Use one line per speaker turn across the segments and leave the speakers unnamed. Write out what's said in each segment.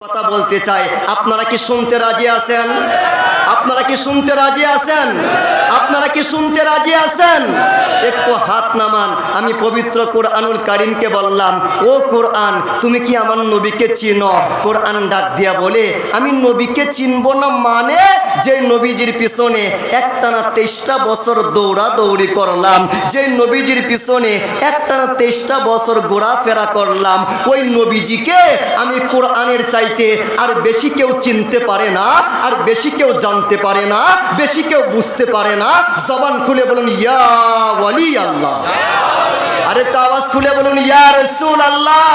কথা বলতে চাই। আপনারা কি শুনতে রাজি আছেন? আপনারা কি শুনতে রাজি আছেন? আপনারা কি শুনতে রাজি আছেন? একটু হাত নামান, আমি পবিত্র কোরআনুল কারিমকে বললাম, ও কোরআন, তুমি কি আমার নবীকে চিনো? কোরআন ডাক দিয়া বলে, আমি নবীকে চিনব না মানে যে নবীজির পিছনে একটানা তেইশটা বছর দৌড়া দৌড়ি করলাম, যে নবীজির পিছনে একটানা তেইশটা বছর ঘোরাফেরা করলাম, ওই নবীজিকে আমি কোরআনের চাইতে আর বেশি কেউ চিনতে পারে না, আর বেশি কেউ জানতে পারে না, বেশি কেউ বুঝতে পারে না। জবান খুলে বলুন, ইয়া ওয়ালি আল্লাহ আরেকটা আওয়াজ খুলে বলুন, ইয়া রসুল আল্লাহ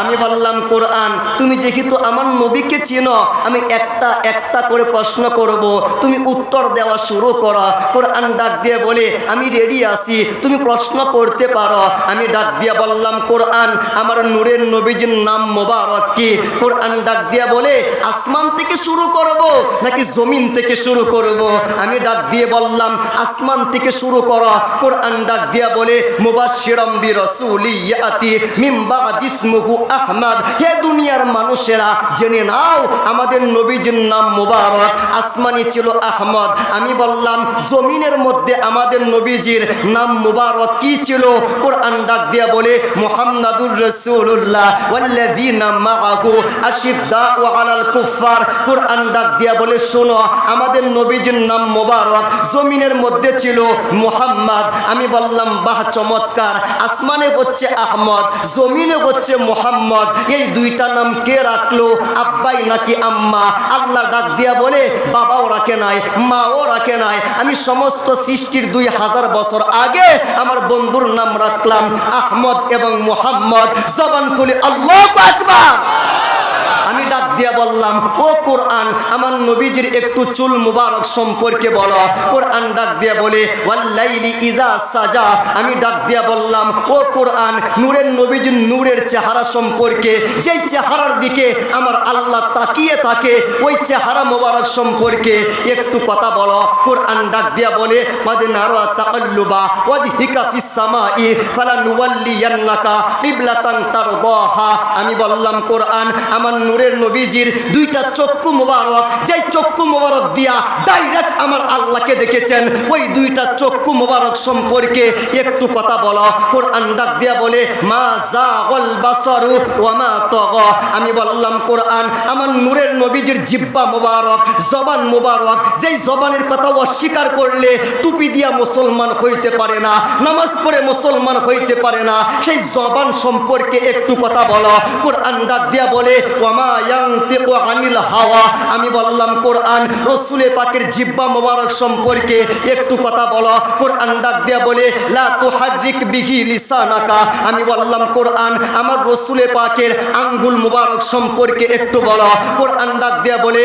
আমি বললাম, কোরআন তুমি যেহেতু আমার নবীকে চিনো, আমি একটা একটা করে প্রশ্ন করব। তুমি উত্তর দেওয়া শুরু করো। কোরআন ডাক দিয়ে বলে, আমি রেডি আছি। তুমি প্রশ্ন করতে পারো। আমি ডাক দিয়ে বললাম, কোরআন, আমার নূরের নবীজির নাম মোবারক কি? কোরআন ডাক দিয়া বলে, আসমান থেকে শুরু করব নাকি জমিন থেকে শুরু করব? আমি ডাক দিয়ে বললাম, আসমান থেকে শুরু করো। কোরআন ডাক দিয়া বলে, মুবাশশিরাম বিরাসূলিয়াতি মিন বাদিসমুহু আহমদ। হে দুনিয়ার মানুষেরা জেনে নাও, আমাদের নবীজির নাম মুবারক, আসমানি ছিল আহমদ। আমি বললাম, জমিনের মধ্যে আমাদের নবীজির নাম মুবারক কি ছিল? কোরআন ডাক দিয়া বলে, মুহাম্মাদুর কুফার কোরআন ডাক দিয়া বলে, শোনো, আমাদের নবীজির নাম মুবারক জমিনের মধ্যে ছিল মুহাম্মদ। আমি বললাম, বাহ, চমৎকার। আসমানে হচ্ছে আহমদ, জমিনে হচ্ছে মোহাম্মদ। এই দুইটা নাম কে রাখল? আব্বাই নাকি আম্মা? আল্লাহ ডাক দিয়া বলে, বাবাও রাখে নাই, মাও রাখে নাই। আমি সমস্ত সৃষ্টির দুই হাজার বছর আগে আমার বন্ধুর নাম রাখলাম আহমদ এবং মোহাম্মদ। জবান খুলে আল্লাহ আকবার। আমি ডাক দিয়া বললাম, ও কোরআন, আমার নবীজির একটু চুল মুবারক সম্পর্কে বলো। কোরআন ডাক দিয়া বলে ওয়াল্লাইলি ইজা সাজা। আমি ডাক দিয়া বললাম, ও কোরআন, নূরের নবীজির নূরের চেহারা সম্পর্কে, যেই চেহারার দিকে আমার আল্লাহ তাকিয়ে থাকে, ওই চেহারা মুবারক সম্পর্কে একটু কথা বলো। কোরআন ডাক দিয়া বলে, মাদে নারা তাকাল্লুবা ওয়াজহিকা ফিস সামাই ফালানুওয়াল্লিয়ান্নাকা তারদাহা। আমি বললাম, কোরআন, আমার নূরের নবীজির দুইটা চক্ষু মোবারক, যেই চক্ষু মোবারক দিয়া ডাইরেক্ট আমার আল্লাহকে দেখেছেন, ওই দুইটা চক্ষু মোবারক সম্পর্কে একটু কথা বলো। কোরআন ডাক দিয়া বলে, মা জাগল বাসারু ওয়া মা তগ। আমি বললাম, কোরআন, আমার নূরের নবীজির জিব্বা মোবারক, জবান মোবারক, যেই জবানের কথা অস্বীকার করলে টুপি দিয়া মুসলমান হইতে পারে না, নামাজ পড়ে মুসলমান হইতে পারে না, সেই জবান সম্পর্কে একটু কথা বলো। কোরআন ডাক দিয়া বলে ওয়ামা আনিল হাওয়া। আমি বললাম, কোরআন, রসুলে পাকের জিব্বা মোবারক সম্পর্কে একটু কথা বলো। কোরআন ডাক দিয়া বলে, লা তুহাররিক বিহি লিসানাকা। আমি বললাম, কোরআন, আমার রসুলে পাকের আঙ্গুল মোবারক সম্পর্কে একটু বলো। কোরআন ডাক দিয়া বলে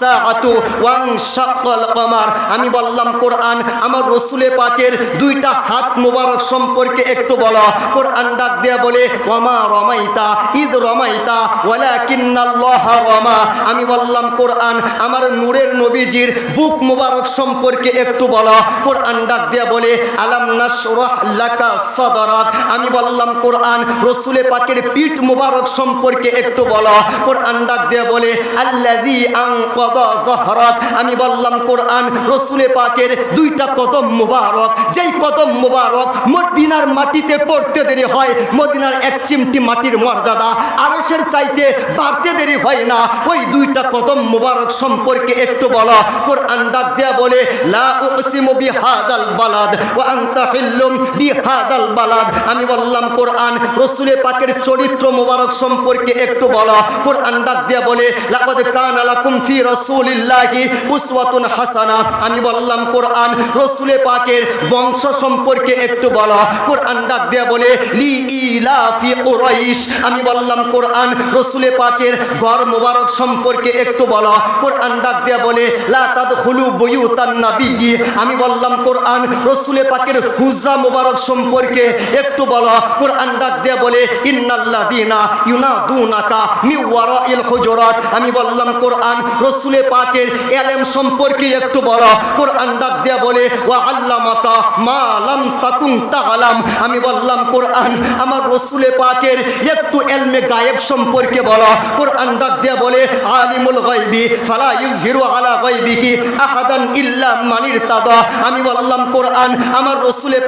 সাআতু ওয়ান শাক্কাল কমার। আমি বললাম, কোরআন, আমার রসুলে পাকের দুইটা হাত মোবারক সম্পর্কে একটু বলো। কোরআন ডাক দিয়া বলে, ওয়ামা রমাইতা ঈদ রমাইতা আমি বললাম, কোরআন আমার নূরের নবীজির বুক মোবারক সম্পর্কে একটু বলো। কোরআন ডাক দিয়া বলে, আলাম আমি বললাম, কোরআন রসুলে পাকের পিঠ মোবারক সম্পর্কে একটু বলো। কোরআন ডাক দিয়া বলে যহরাক আমি বললাম, কোরআন রসুলে পাকের দুইটা কদম মুবারক। যেই কদম মুবারক মদিনার মাটিতে পড়তে দেরি হয়, মদিনার এক চিমটি মাটির মর্যাদা। আরসের চাইতে বাড়তে দেরি হয় না। ওই দুইটা কদম মুবারক সম্পর্কে একটু বলো। কোরআন ডাক দেয়া বলে আমি বললাম, কোরআন রসুলে পাকের চরিত্র মুবারক সম্পর্কে একটু বলো। কোরআন ডাক দেয়া বলে, লাকাদ কানা উসওয়াতুন হাসানা। আমি বললাম, কোরআন রসুলে পাকের বংশ সম্পর্কে একটু বলো। কোরআন ডাক দেয়া বলে, লি ইলাফি কুরাইশ। আমি বললাম, কোরআন রসুলে পাকের ঘর মোবারক সম্পর্কে একটু বলো। কোরআন ডাক দেয়া বলে, লা তাদখুলু বুয়ুতান নাবিয়্যি। আমি বললাম, কোরআন রসুলে পাকের হুজরা মোবারক সম্পর্কে একটু বলো। কোরআন ডাক দিয়া বলে, ইন্নাল্লাযীনা ইউনাদুনাকা মিন ওয়ারাইল হুজুরাত। আমি বললাম, কোরআন রসুলে পাকের এলেম সম্পর্কে একটু বলো। কোরআন ডাক দেয়া বলে, ওয়া আল্লামাকা মা লাম তাকুন তাআলাম। আমি বললাম, কোরআন আমার রসুলে পাকের একটু এলমে গায়েব সম্পর্কে বলো কোরআন ডাক দিয়া বলে আলিমুল ফালা ইউযহিরু আলা আহাদান ইল্লা আমি বললাম, কোরআন আমার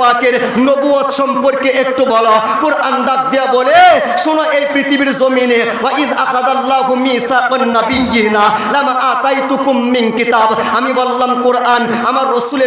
পাকের নবুয়ত সম্পর্কে একটু বলো। কোরআন ডাক দিয়া বলে, শোনো এই পৃথিবীর জমিনে আখাযাল্লাহু মিসাকান নাবিয়্যিনা লামা আতাইতুকুম মিন কিতাব। আমি বললাম, কোরআন আমার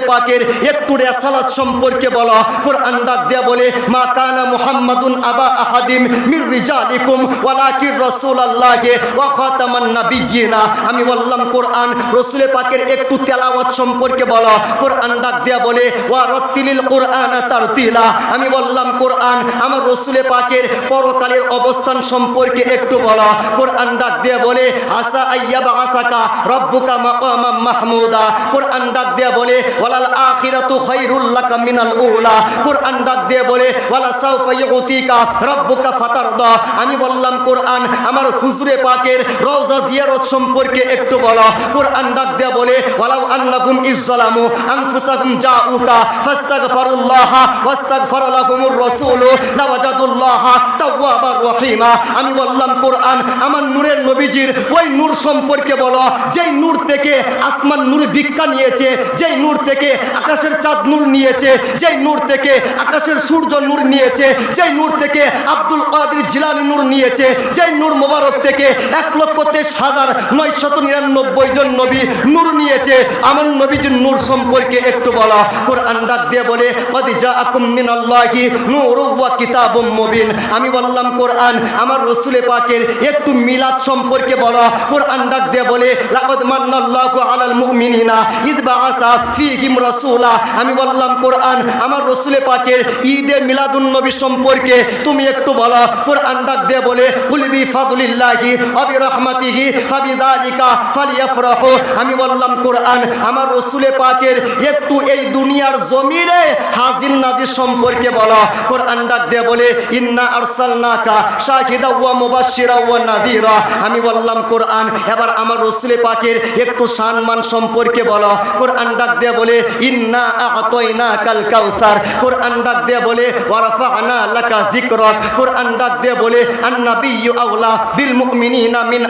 পাকের একটু রেসালাত সম্পর্কে বলো। কোরআন ডাক দিয়া বলে, মা কানা মুহাম্মাদুন আবা আহাদিম মির রিজালিকুম ওয়ালাকিন রাসূলুল্লাহি ওয়া খাতামান নাবিয়্যিনা আমি বললাম, কোরআন, রসুলে পাকের একটু তেলাওয়াত সম্পর্কে বলো। কোরআন ডাক দিয়া বলে, ওয়া রাত্তিলিল কোরআন তারতিলা। আমি বললাম, কোরআন, আমার রসুলে পাকের পরকালের অবস্থান সম্পর্কে একটু বলো। কোরআন ডাক দিয়া বলে আসা আইয়াবা আসাকা রব্বুকা মাকামাম মাহমুদা। কোরআন ডাক দিয়া বলে, ওয়ালাল আখিরাতু খায়রুল লাকা মিনাল উলা। কোরআন ডাক দিয়া বলে, ওয়ালা সাউফা ইউতিকা রব্বুকা ফাতারদা। আমি বললাম, কোরআন, আমার হুজুরে পাকের রওজা জিয়ারত সম্পর্কে একটু বলো। কোরআন ডাক দিয়া বলে, ওয়ালাউ আন্নাকুম ইজ্জালামু আনফুসাকুম জাউকা ফাস্তাগফিরুল্লাহ ওয়াস্তাগফার লাহুমুর রাসূল লাওয়াজাদুল্লাহ তাওয়াবার রহিমা। আমি বললাম, কোরআন আমার নূরের নবীজির ওই নূর সম্পর্কে বলো। যেই নূর থেকে আসমান নূর ভিক্ষা নিয়েছে, যেই নূর থেকে আকাশের চাঁদ নূর নিয়েছে, যেই নূর থেকে আকাশের সূর্য নূর নিয়েছে, যেই নূর থেকে আব্দুল কাদের জিলানি নূর নিয়েছে, যেই নূর মোবারক থেকে এক লক্ষ তেইশ হাজার নয়শত নিরানব্বই জন নবী নূর নিয়েছে। আমার নবীজির নূর সম্পর্কে একটু বলা। কোরআন ডাক দিয়ে বলে আমি বললাম, কোরআন আমার রসুলে পাকের একটু মিলাদ সম্পর্কে বলা। কোরআন ডাক দিয়ে বলে, লাকাদ মান্নাল্লাহু আলাল মুমিনিনা ইদ বাআসা ফীহিম আমি বললাম, কোরআন আমার রসুলে পাকের ঈদে মিলাদুন নবী সম্পর্কে তুমি একটু বলো। কোরআন ডাক দিয়ে বলে কুলবি ফাদলিল্লাহি ওয়া বিরহমাতিহি ফাবিযালিকা ফালিয়াফরাহু। আমি বললাম, কোরআন আমার রসুলে পাকের একটু এই দুনিয়ার জমিনে হাজির নাজির সম্পর্কে বলো। কোরআন ডাক দিয়ে বলে, ইন্না আরসালনাকা শাহিদা ওয়া মুবাশশিরা ওয়া নাযীরা। আমি বললাম, কোরআন, এবার আমার রসুলে পাকের একটু সম্মান সম্পর্কে বলো। কোরআন ডাক দিয়ে বলে, ইন্না আতাইনা কাল কাউসার। কোরআন ডাক দিয়ে বলে, ওয়া রাফা'না লাকা যিকরাক। কোরআন ডাক দিয়ে বলে, আন্নাবিয়্যু আওলা বিল মুমিনিনা মিন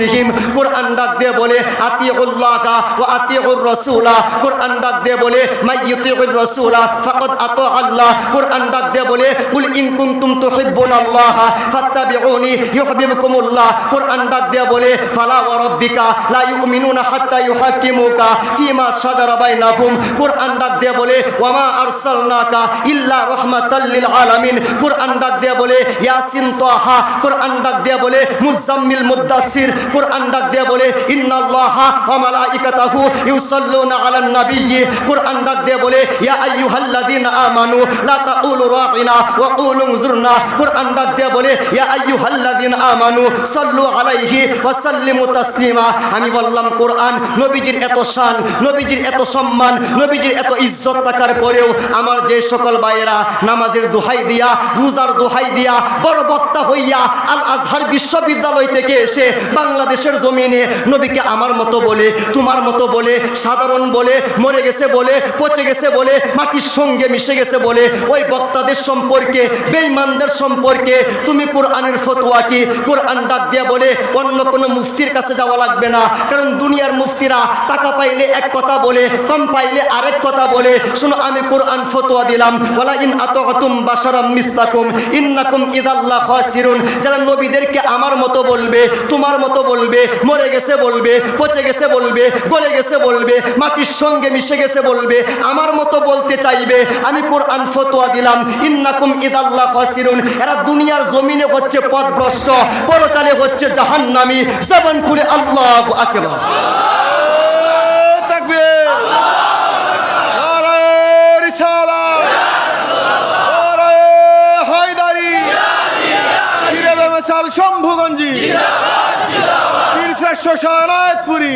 আনফুসিহিম কোরআন ডাক দিয়ে বলে, আতিউল্লাহা ওয়া আতিউর রাসূলা। কোরআন ডাক দিয়ে বলে মাইয়ুতিউর রাসূলা, ফাকাদ আতা আল্লাহ। কোরআন ডাক দিয়ে বলে, কুল ইন কুনতুম তুহিব্বুনাল্লাহ ফাত্তাবিউনি ইউহিব্বুকুমুল্লাহ। কোরআন ডাক দিয়ে বলে, ফালা ওয়া রাব্বিকা লা ইউমিনুনা হাত্তা ইউহাক্কিমুকা ফিমা শাজারা বাইনাহুম। কোরআন ডাক দিয়ে বলে ওয়া মা আরসালনাকা ইল্লা রাহমাতাল লিল আলামিন। কোরআন ডাক দিয়ে বলে, ইয়াসিন তাহা। কোরআন ডাক দিয়ে বলে, মুজাম্মিল মুদাসসির। কোরআন ডাক দিয়ে বলে ইউসাল্লুনা আলান নাবিয়্যি। কোরআন ডাক দিয়ে বলে, ইয়া আমানু, লা তাকুলু ওয়া কুলু কোরআন ডাক দিয়ে বলে, ইয়া আমানু, সাল্লু আলাইহি ওয়া সাল্লিমু তাসলিমা। আমি বললাম, কোরআন নবীজির এত শান, নবীজির এত সম্মান, নবীজির এত ইজ্জত থাকার পরেও আমার যে সকল ভাইয়েরা নামাজের দোহাই দিয়া, রোজার দোহাই দিয়া, বড় বক্তা হইয়া আল আজহার বিশ্ববিদ্যালয় থেকে এসে বাংলাদেশের জমিনে নবীকে আমার মতো বলে, তোমার মতো বলে, সাধারণ বলে, মরে গেছে বলে, পচে গেছে বলে, মাটির সঙ্গে মিশে গেছে বলে, ওই বক্তাদের সম্পর্কে, বেঈমানদের সম্পর্কে তুমি কোরআনের ফতোয়া কি? কোরআন ডাক দিয়া বলে, অন্য কোনো মুফতির কাছে যাওয়া লাগবে না। কারণ দুনিয়ার মুফতিরা টাকা পাইলে এক কথা বলে, কম পাইলে আরেক কথা বলে। শোনো, আমি কোরআন ফতোয়া দিলাম। ওয়ালা ইন আতাতুম বাশারাম মিসলাকুম। ইন্নাকুম ইদাল্লাহ যারা নবীদেরকে আমার মতো বলবে, তোমার মতো বলবে, মরে গেছে বলবে, পচে গেছে বলবে, গলে গেছে বলবে, মাটির সঙ্গে মিশে গেছে বলবে, আমার মতো বলতে চাইবে, আমি কোরআন ফতোয়া দিলাম, ইন্নাকুম ইদাল্লাহ ফাসিরুন এরা দুনিয়ার জমিনে হচ্ছে পথভ্রষ্ট পরকালে হচ্ছে জাহান্নামী, জবান করে আল্লাহ আকবার।
শ্রেষ্ঠ শাহনায়কপুরী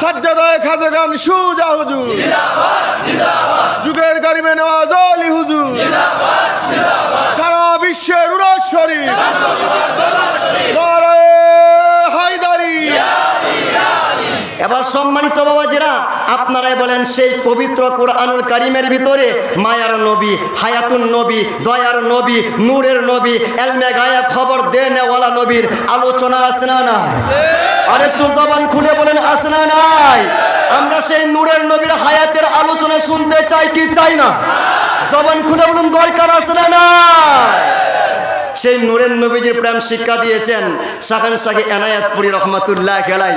সাজ্জাদায় খাজা খান সুজা হুজুর। যুগের গরিমে নওয়াজ আলী হুজুর। সারা বিশ্বের উরস
এবার সম্মানিত বাবা বাবাজিরা, আপনারাই বলেন সেই পবিত্র কোরআনুল কারিমের ভিতরে মায়ার নবী, হায়াতুন নবী, দয়ার নবী, নূরের নবী, এলমে গায়ে খবর দেনেওয়ালা নবীর আলোচনা আছে না না আর একটু জবান খুলে বলেন আছে না নাই? আমরা সেই নূরের নবীর হায়াতের আলোচনা শুনতে চাই কি চাই না? জবান খুলে বলুন, দরকার আছে না না সেই নূরের নবীজির প্রেম শিক্ষা দিয়েছেন শাখান শাহী এনায়াতপুরি রহমতুল্লাহ গেলাই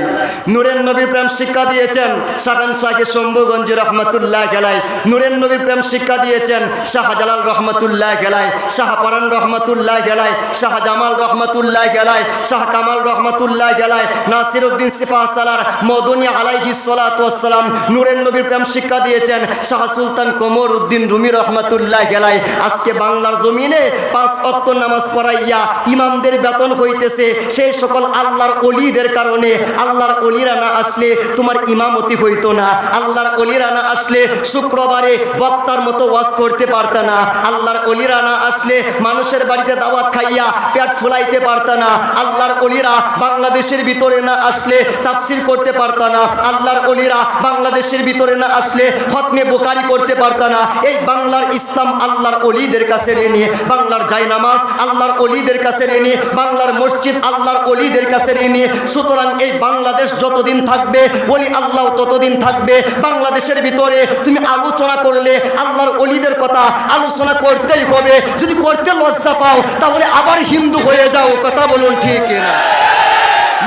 নূরের নবীর প্রেম শিক্ষা দিয়েছেন শাখান শাহী শম্ভুগঞ্জি রহমতুল্লাহ গেলাই নূরের নবীর প্রেম শিক্ষা দিয়েছেন শাহজালাল রহমতুল্লাহ গেলাই শাহপরান রহমতুল্লাহ গেলাই শাহজামাল রহমতুল্লাহ গেলাই শাহ কামাল রহমতুল্লাহ গেলাই নাসির উদ্দিন সিফা সালার মদনী আলাইহি সালাম নূরের নবীর প্রেম শিক্ষা দিয়েছেন শাহ সুলতান কোমর উদ্দিন রুমি রহমতুল্লাহ গেলাই আজকে বাংলার জমিনে পাঁচ অক্ত নামাজ পড়াইয়া ইমামদের বেতন হইতেছে, সেই সকল আল্লাহর অলিদের কারণে, আল্লাহর অলিরা না আসলে তোমার ইমামতি হইতো না। আল্লাহর অলিরা না আসলে শুক্রবারে বক্তার মতো ওয়াজ করতে পারত না। আল্লাহর অলিরা না আসলে মানুষের বাড়িতে দাওয়াত খাইয়া পেট ফুলাইতে পারত না। আল্লাহর অলিরা বাংলাদেশের ভিতরে না আসলে তাফসির করতে পারত না। আল্লাহর অলিরা বাংলাদেশের ভিতরে না আসলে খতমে বোকারি করতে পারত না। এই বাংলার ইসলাম আল্লাহর অলিদের কাছে নিয়ে, বাংলার জায়নামাজ আল্লাহর অলিদের কাছে নিয়ে বাংলার মসজিদ আল্লাহর অলিদের কাছে নিয়ে সুতরাং এই বাংলাদেশ যতদিন থাকবে, ওলি আল্লাহ ততদিন থাকবে, বাংলাদেশের ভিতরে তুমি আলোচনা করলে, আল্লাহর অলিদের কথা আলোচনা করতেই হবে। যদি করতে লজ্জা পাও, তাহলে আবার হিন্দু হয়ে যাও, কথা বলুন ঠিক না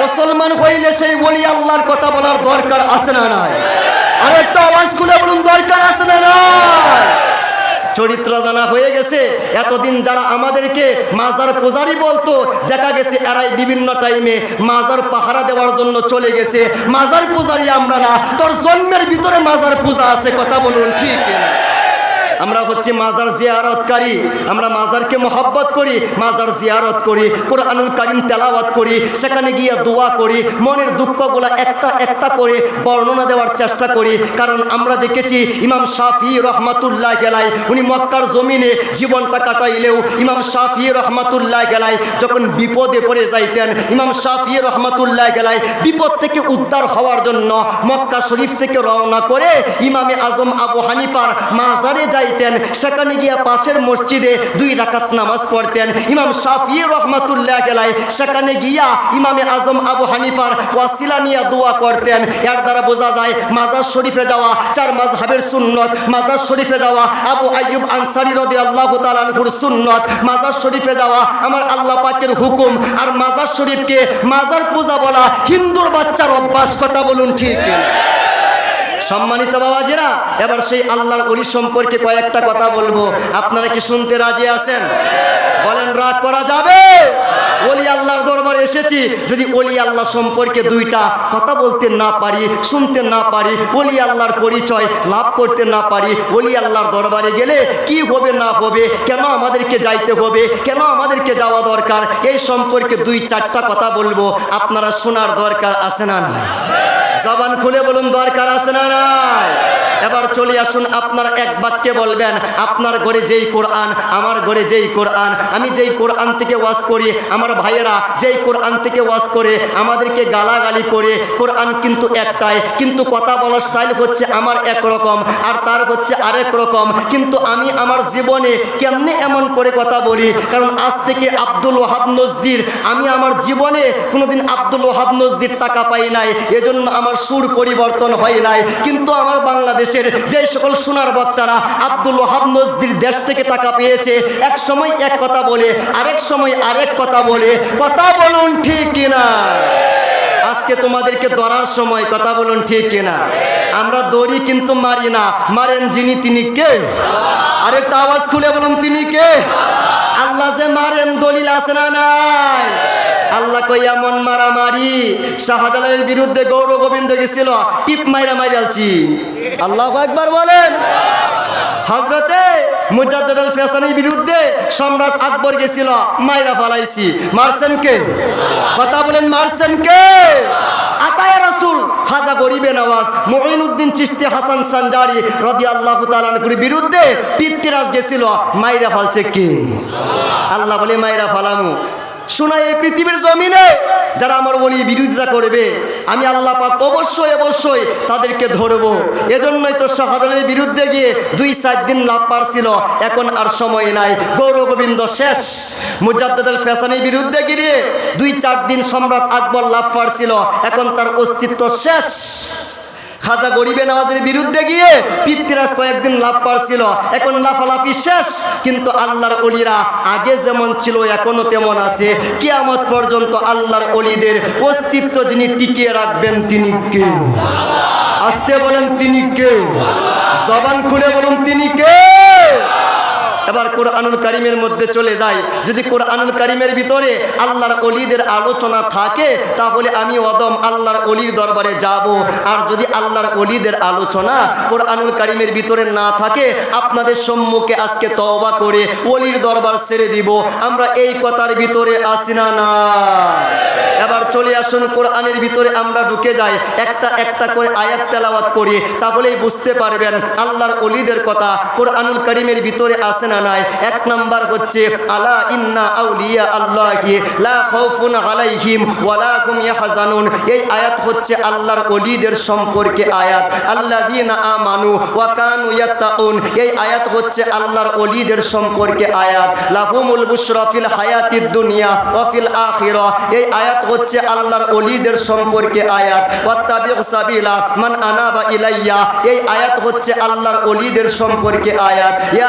মুসলমান হইলে সেই বলি আল্লাহর কথা বলার দরকার আছে না নাই? আর একটা আওয়াজ খুলে বলুন, দরকার আছে না নাই? চরিত্র জানা হয়ে গেছে। এতদিন যারা আমাদেরকে মাজার পূজারি বলতো, দেখা গেছে এরাই বিভিন্ন টাইমে মাজার পাহারা দেওয়ার জন্য চলে গেছে। মাজার পূজারি আমরা না, তোর জন্মের ভিতরে মাজার পূজা আছে, কথা বলুন, ঠিক আমরা হচ্ছে মাজার জিয়ারতকারী, আমরা মাজারকে মহব্বত করি, মাজার জিয়ারত করি, কোরআনুল কারিম তেলাওয়াত করি, সেখানে গিয়ে দোয়া করি, মনের দুঃখগুলো একটা একটা করে বর্ণনা দেওয়ার চেষ্টা করি। কারণ আমরা দেখেছি ইমাম শাফি রহমাতুল্লাহ গেলাই উনি মক্কার জমিনে জীবনটা কাটাইলেও ইমাম শাফি রহমাতুল্লাহ গেলাই যখন বিপদে পড়ে যাইতেন, ইমাম শাফি রহমাতুল্লাহ গেলাই বিপদ থেকে উদ্ধার হওয়ার জন্য মক্কা শরীফ থেকে রওনা করে ইমামে আজম আবু হানিফার মাজারে যাইতেন সেখানে গিয়ে পাশের মসজিদে দুই রাকাত নামাজ পড়তেন। ইমাম শাফি রহমাতুল্লাহ গেলাই সেখানে গিয়া ইমামে আজম আবু হানিফার ওয়াসিলা নিয়ে দোয়া করতেন। এর দ্বারা বোঝা যায়, মাজার শরীফে যাওয়া চার মাযহাবের সুন্নত, মাজার শরীফে যাওয়া আবু আইয়ুব আনসারি রাদিয়াল্লাহু আল্লাহ আনহুর সুন্নত, মাজার শরীফে যাওয়া আমার আল্লাহ পাকের হুকুম, আর মাজার শরীফকে মাজার পূজা বলা হিন্দুর বাচ্চার অভ্যাস, কথা বলুন ঠিক সম্মানিত বাবাজিরা, এবার সেই আল্লাহর অলি সম্পর্কে কয়েকটা কথা বলব। আপনারা কি শুনতে রাজি আছেন? বলেন, রাগ করা যাবে? অলি আল্লাহর দরবারে এসেছি। যদি অলি আল্লাহ সম্পর্কে দুইটা কথা বলতে না পারি, শুনতে না পারি অলি আল্লাহর পরিচয় লাভ করতে না পারি অলি আল্লাহর দরবারে গেলে কি হবে, না হবে, কেন আমাদেরকে যাইতে হবে, কেন আমাদেরকে যাওয়া দরকার, এই সম্পর্কে দুই চারটা কথা বলব। আপনারা শোনার দরকার আছে না না জবান খুলে বলুন দরকার আছে না নাই? এবার চলে আসুন আপনার এক বাক্যে বলবেন, আপনার ঘরে যেই কোরআন, আমার ঘরে যেই কোরআন। আমি যেই কোরআন থেকে ওয়াজ করি, আমার ভাইয়েরা যেই কোরআন থেকে ওয়াজ করে, আমাদেরকে গালাগালি করে। কোরআন কিন্তু একটাই, কিন্তু কথা বলার স্টাইল হচ্ছে আমার এক রকম আর তার হচ্ছে আরেক রকম। কিন্তু আমি আমার জীবনে কেমনে এমন করে কথা বলি? কারণ আজ থেকে আব্দুল ওহাব নজদির, আমি আমার জীবনে কোনোদিন আব্দুল ওহাব নজদির টাকা পাই নাই, এজন্য আমার সুর পরিবর্তন হয় নাই। কিন্তু আমার বাংলাদেশের যে সকল সোনার বক্তারা আব্দুল ওহাব নজদির দেশ থেকে টাকা পেয়েছে, এক সময় এক কথা বলে, আরেক সময় আরেক কথা বলে, কথা বলুন ঠিক কিনা? আজকে তোমাদেরকে ধরার সময় কথা বলুন ঠিক কিনা? আমরা দড়ি কিন্তু মারি না, মারেন যিনি তিনি কে? আরেকটা আওয়াজ খুলে বলুন, তিনি কে? আল্লাহ যে মারেন, দলিল আছে না নাই? আল্লাহ কইয়া মন মারামারি। শাহজালালের বিরুদ্ধে গৌর গোবিন্দ গেছিল, টিপ মাইরা মাইরালছি। আল্লাহ একবার বলেন। হজরতে মুজাদ্দেদ আল ফেসানির বিরুদ্ধে সম্রাট আকবর গেছিল, মাইরা ফালাইছি। মারছেন কে? কথা বলেন, মারছেন কে? আতায় রাসুল, খাজা গরিবে নওয়াজ, মঈনুদ্দিন চিশতি হাসান সানজারি রদি আল্লাহ তালানকুর বিরুদ্ধে পিতৃরাজ গেছিল, মাইরা ফালছে কে? আল্লাহ বলে, মাইরা ফালামু। শোনা, এই পৃথিবীর জমিনে যারা আমার বলি বিরোধিতা করবে, আমি আল্লাহ পাক অবশ্যই অবশ্যই তাদেরকে ধরবো। এজন্যই তো শাহাদের বিরুদ্ধে গিয়ে দুই, চার দিন লাভ পারছিল এখন আর সময় নাই। গৌর গোবিন্দ শেষ। মুজাদ্দাদ আল ফ্যাশনের বিরুদ্ধে গিয়ে দুই, চার দিন সম্রাট আকবর লাভ পারছিল এখন তার অস্তিত্ব শেষ। খাজা গরিবে নামাজের বিরুদ্ধে গিয়ে পিতৃরাজ কয়েকদিন লাভ পারছিল এখন লাফালাফি শেষ। কিন্তু আল্লাহর অলিরা আগে যেমন ছিল এখনও তেমন আছে। কিয়ামত পর্যন্ত আল্লাহর অলিদের অস্তিত্ব যিনি টিকিয়ে রাখবেন, তিনি কে? আসতে বলেন, তিনি কে? জবান খুলে বলুন, তিনি কে? এবার কোরআনুল কারিমের মধ্যে চলে যায় যদি কোরআনুল কারিমের ভিতরে আল্লাহর অলিদের আলোচনা থাকে, তাহলে আমি অদম আল্লাহর অলির দরবারে যাব। আর যদি আল্লাহর অলিদের আলোচনা কোরআনুল কারিমের ভিতরে না থাকে, আপনাদের সম্মুখে আজকে তওবা করে অলির দরবার ছেড়ে দিব। আমরা এই কথার ভিতরে আসি না না এবার চলে আসুন, কোরআনের ভিতরে আমরা ঢুকে যাই। একটা একটা করে আয়াত তেলাওয়াত করি, তাহলেই বুঝতে পারবেন আল্লাহর অলিদের কথা কোরআনুল কারিমের ভিতরে আসে না নাই। এক নাম্বার হচ্ছে, আলা ইন্না আউলিয়া আল্লাহি লা খাউফুন আলাইহিম ওয়ালা হুম ইয়াহজানুন। এই আয়াত হচ্ছে আল্লাহর অলিদের সম্পর্কে আয়াত। আল্লাযীনা আমানু ওয়া কানু ইয়াত্তাউন। এই আয়াত হচ্ছে আল্লাহর অলিদের সম্পর্কে আয়াত। লাহুমুল বুশরা ফিল হায়াতিদ দুনিয়া ওয়া ফিল আখিরা। এই আয়াত হচ্ছে আল্লাহর অলিদের সম্পর্কে আয়াত। ওয়াত্তাবিউ সাবিলা মান আনাবা ইলাইয়া। এই আয়াত হচ্ছে আল্লাহর অলিদের সম্পর্কে আয়াত। ইয়া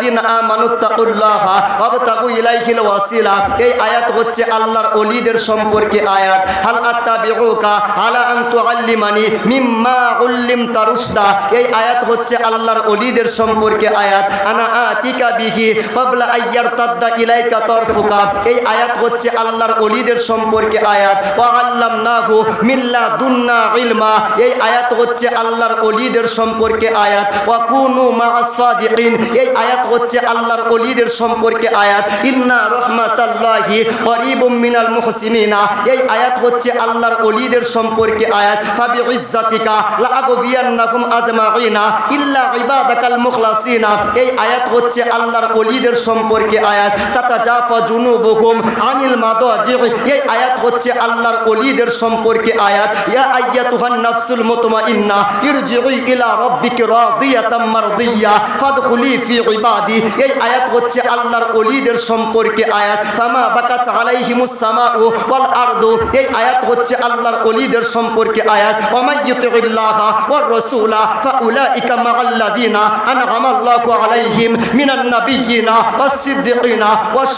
আইয়ুহাল্লাযীনা আমানুত্তাকুল্লাহা ওয়াবতাগু ইলাইহিল ওয়াসিলা। এই আয়াত হচ্ছে আল্লাহর সম্পর্কে আয়াত। হাল আত্তাবিউকা আলা আন তুআল্লিমানি মিম্মা উল্লিমতা রুশদা। এই আয়াত হচ্ছে আল্লাহর অলিদের সম্পর্কে আয়াত। আনা আতিকা বিহি ক্বাবলা আইয়ারতাদ্দা ইলাইকা তরফুকা। এই আয়াত হচ্ছে আল্লাহর অলিদের সম্পর্কে আয়াত। ওয়া আল্লামনাহু মিল্লা দুন্না ইলমা। এই আয়াত হচ্ছে আল্লাহর সম্পর্কে আয়াত। ওয়া কুনু মা'আস সাদিকিন। এই আয়াত হচ্ছে আল্লাহর অলিদের সম্পর্কে আয়াত। ইন্না রহমাতাল্লাহি করিবুম মিনাল মুহসিনিনা। এই আয়াত হচ্ছে আল্লাহর অলিদের সম্পর্কে আয়াত। ফাবি ইজ্জাতিকা লাআগবিয়ান্নাকুম আজমাইনা ইল্লা ইবাদাকাল মুখলাসিনা। এই আয়াত হচ্ছে আল্লাহর অলিদের সম্পর্কে আয়াত। তাতা জাফা জুনুবুহুম আনিল মাদাজি এই আয়াত হচ্ছে আল্লাহর অলিদের সম্পর্কে আয়াত। ইয়া আইয়াতুহান নাফসুল মুতমাইন্না ইরজিই ইলা রাব্বিকি রাদিয়াতাম মারদিয়া ফাদখুলি ফি ইবাদি। এই আয়াত হচ্ছে আল্লাহর অলিদের সম্পর্কে আয়াত। ফামা বাকাত আলাইহিমুস সামাউ ওয়াল আরদু। এই আয়াত হচ্ছে আল্লাহর অলিদের সম্পর্কে আয়াত। ওয়ার রাসূলা আলাইহিম মিনান নাবিয়্যিনা ওয়াস সিদ্দিকিনা ওয়াস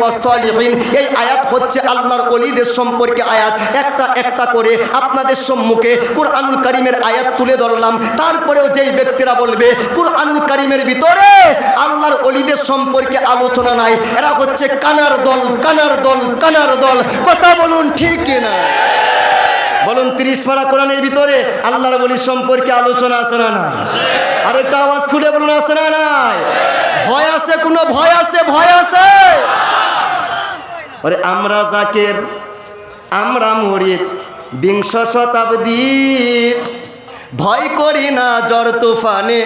ওয়াস সালিহিন। এই আয়াত হচ্ছে আল্লাহর অলিদের সম্পর্কে আয়াত। একটা একটা করে আপনাদের সম্মুখে কোরআনুল কারীমের আয়াত তুলে ধরলাম। তারপরেও যেই ব্যক্তিরা বলবে, কোরআনুল কারীমের ভিতরে আল্লাহর অলিদের সম্পর্কে আলোচনা নাই। এরা হচ্ছে কানার দল কানার দল কানার দল। কথা বলুন ঠিক না? বলুন তিরিশ পাড়া কোরআনের ভিতরে আল্লাহর বলির সম্পর্কে আলোচনা আছে না না আর একটা আওয়াজ খুলে বলুন, আছে না নাই? ভয় আছে কোনো? ভয় আছে ভয় আছে। ওরে আমরা জাকের, আমরা মরিদ, বিংশ শতাব্দীর ভয় করি না জ্বর তুফানে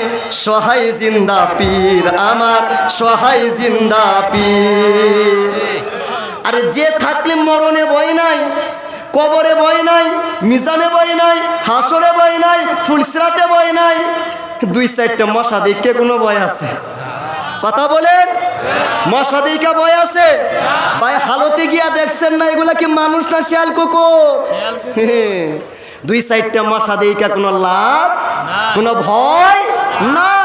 সহায় জিন্দা পীর আমার সহায় জিন্দা পীর। আরে যে থাকলে মরণে ভয় নাই কবরে ভয় নাই মিজানে ভয় নাই হাসরে ভয় নাই ফুলসিরাতে ভয় নাই দুই চারটা মশা দেখে কোনো ভয় আছে? কথা বলেন? মশা দিকা ভয় আছে? ভাই হালতে গিয়া দেখছেন না এগুলা কি মানুষ না শিয়াল কুকুর? দুই সাইডটা মশা দিয়ে কোনো লাভ কোনো ভয় নাই।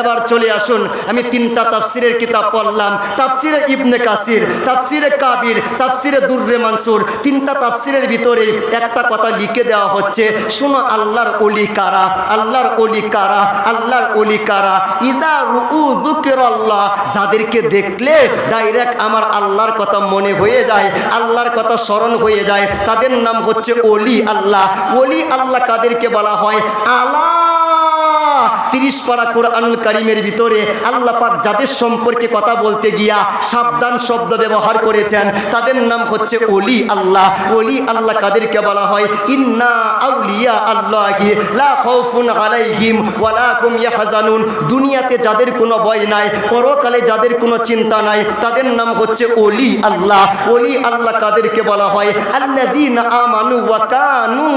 এবার চলে আসুন, আমি তিনটা তাফসিরের কিতাব পড়লাম। তাফসিরে ইবনে কাসির, তাফসিরে কাবির, তাফসিরে দুর্রে মানসুর, তিনটা তাফসিরের ভিতরে একটা কথা লিখে দেওয়া হচ্ছে, শোনো আল্লাহর অলি কারা? আল্লাহর অলি কারা? আল্লাহর অলি কারা? ইদা রু আল্লাহ যাদেরকে দেখলে ডাইরেক্ট আমার আল্লাহর কথা মনে হয়ে যায়, আল্লাহর কথা স্মরণ হয়ে যায়। তাদের নাম হচ্ছে অলি আল্লাহ। অলি আল্লাহ কাদেরকে বলা হয়? আল্লাহ তিরিশ পারা কোরআনুল কারিমের ভিতরে আল্লাহ পাক যাদের সম্পর্কে কথা বলতে গিয়া সাবধান শব্দ ব্যবহার করেছেন, তাদের নাম হচ্ছে অলি আল্লাহ। অলি আল্লাহ কাদেরকে বলা হয়? ইন্না আউলিয়া আল্লাহি দুনিয়াতে যাদের কোনো ভয় নাই, পরকালে যাদের কোনো চিন্তা নাই, তাদের নাম হচ্ছে অলি আল্লাহ। অলি আল্লাহ কাদেরকে বলা হয়? আল্লাযীনা আমানু ওয়া কানু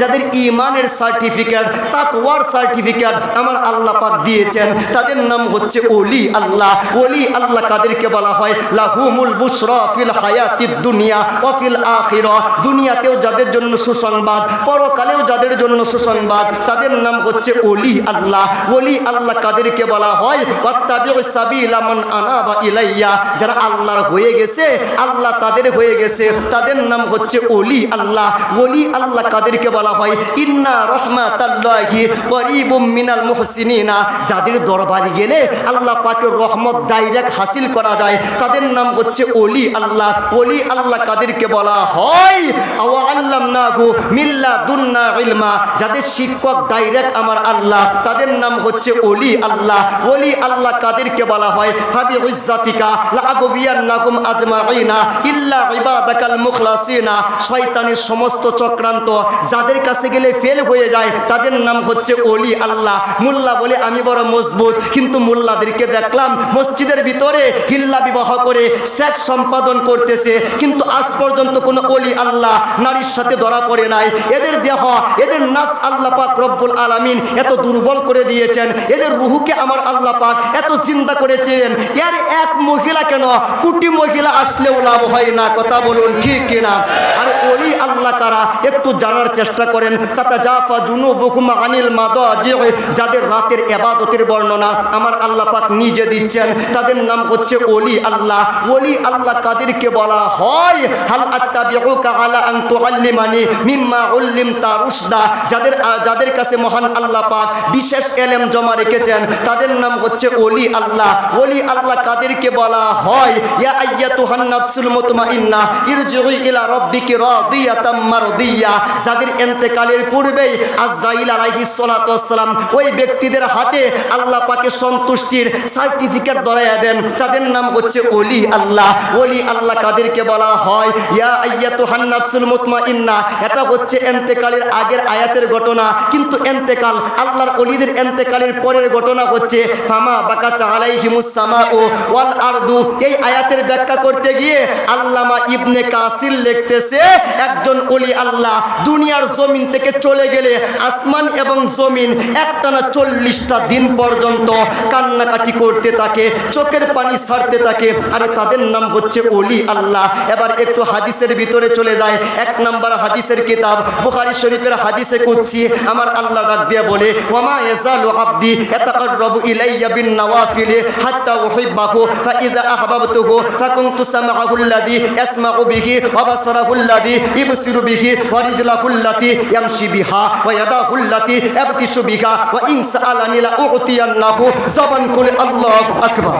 যাদের ঈমানের সার্টিফিকেট, তাকওয়ার সার্টিফিকেট আমার আল্লাহ পাক দিয়েছেন। তাদের নাম হচ্ছে অলি আল্লাহ। অলি আল্লাহ কাদেরকে বলা হয়? লাহুমুল বুশরা ফিল হায়াতিদ দুনিয়া ওয়া ফিল আখিরা। দুনিয়াতেও যাদের জন্য সুসংবাদ, পরকালেও যাদের জন্য সুসংবাদ, তাদের নাম হচ্ছে অলি আল্লাহ। অলি আল্লাহ কাদেরকে বলা হয়? ইলাইয়া। যারা আল্লাহর হয়ে গেছে, আল্লাহ তাদের হয়ে গেছে, তাদের নাম হচ্ছে অলি আল্লাহ। অলি আল্লাহ কাদেরকে বলা হয়? ইন্না রহমাতাল্লাহি করিবুম মিনাল মুহসিনিনা, যাদের দরবারে গেলে আল্লাহ পাকের রহমত ডাইরেক্ট হাসিল করা যায়, তাদের নাম হচ্ছে অলি আল্লাহ। অলি আল্লাহ কাদেরকে বলা হয়? আওয়া আল্লাম নাহু মিল্লা দুন্না ইলমা, যাদের শিক্ষক ডাইরেক্ট আমার আল্লাহ, তাদের নাম হচ্ছে অলি আল্লাহ। অলি আল্লাহ কাদেরকে বলা হয়? ফাবি ইজ্জাতিকা শয়তানের সমস্ত চক্রান্ত যাদের কাছে গেলে ফেল হয়ে যায়, তাদের নাম হচ্ছে অলি আল্লাহ। মোল্লা মোল্লা বলে, আমি বড় মজবুত। কিন্তু মোল্লাদেরকে দেখলাম মসজিদের ভিতরে হিল্লা বিবাহ করে সেক্স সম্পাদন করতেছে। কিন্তু আজ পর্যন্ত কোনো অলি আল্লাহ নারীর সাথে ধরা পড়ে নাই। এদের দেহ, এদের নাফস আল্লাহ পাক রব্বুল আলামিন এত দুর্বল করে দিয়েছেন। এদের রুহুকে আমার আল্লাহ পাক এত চিন্তা করেছেন। এর এক মহিলা কেন? কোটি মহিলা আসলেও লাভ হয় না। কথা বলুন ঠিক কিনা? আর ওই আল্লাহ কারা? একটু জানার চেষ্টা করেন। তাতা জাফা জুনু বহুম আনিল মাদ যাদের রাতের এবাদতের বর্ণনা আমার আল্লাহ পাক নিজে দিচ্ছেন, তাদের নাম হচ্ছে ওলি আল্লাহ। ওলি আল্লাহ কাদেরকে বলা হয়, হাল আত্তাবিউকা আলা আন তুআল্লিমানি মিম্মা উল্লিমতা রুশদা। যাদের যাদের কাছে মহান আল্লাহ পাক বিশেষ এলেম জমা রেখেছেন, তাদের নাম হচ্ছে ওলি আল্লাহ। ওলি আল্লাহ কাদেরকে বলা হয়, ইয়া আইয়াতুহান নাফসুল মুতমাইন্না ইরজিউ ইলা রাব্বিকি রাদিয়াতাম মারদিয়া। যাদের ইন্তেকালের পূর্বেই আজরাইল আলাইহিস সালাতু ওয়াসসালাম ওই ব্যক্তিদের হাতে আল্লাহ পাকের সন্তুষ্টির সার্টিফিকেট ধরাইয়া দেন। তাদের নাম হচ্ছে ওলি আল্লাহ। ওলি আল্লাহ কাদেরকে বলা হয়, ইয়া আইয়াতুহান নাফসুল মুতমাইন্না এটা হচ্ছে ইন্তেকালের আগের আয়াতের ঘটনা। কিন্তু ইন্তেকাল আল্লাহর ওলিদের ইন্তেকালের পরের ঘটনা হচ্ছে, ফামা বাকাসা আলাইহিমুস সামাউ ওয়াল আরদু এই আয়াতের ব্যাখ্যা করতে গিয়ে আল্লামা ইবনে কাসির লিখতেছে, একজন ওলি আল্লাহ দুনিয়ার জমিন থেকে চলে গেলে আসমান এবং জমিন একটানা চল্লিশটা দিন পর্যন্ত কান্নাকাটি করতে থাকে, চোখের পানি ছাড়তে থাকে। আর তাদের নাম হচ্ছে ওলি আল্লাহ। এবার একটু হাদিসের ভিতরে চলে যায়। এক নাম্বার হাদিসের কিতাব, বুখারী শরীফের হাদিসে কুদসি। আমার আল্লাহ ডাক দিয়ে বলে ওয়ামা ইয়াজালু আবদি ইয়াতাকাররাবু ইলাইয়া বিন নওয়াফিল হাত্তা উহিব্বাহু, ফাইযা আহবাবতুহু, ফাকুনতু সামাআহু আল্লাযী ইয়াসমাউ বিহি ওয়া বাসারাহু আল্লাযী ইবসিরু বিহি ওয়া রিজলাহু আল্লাতী ইয়ামশি বিহা ওয়া ইয়াদাহু আল্লাতী ইয়াবতিশু বিহা ওয়া ইন সাআলানি লা উ'তিয়ান্নাহু জবান করে আল্লাহু আকবার।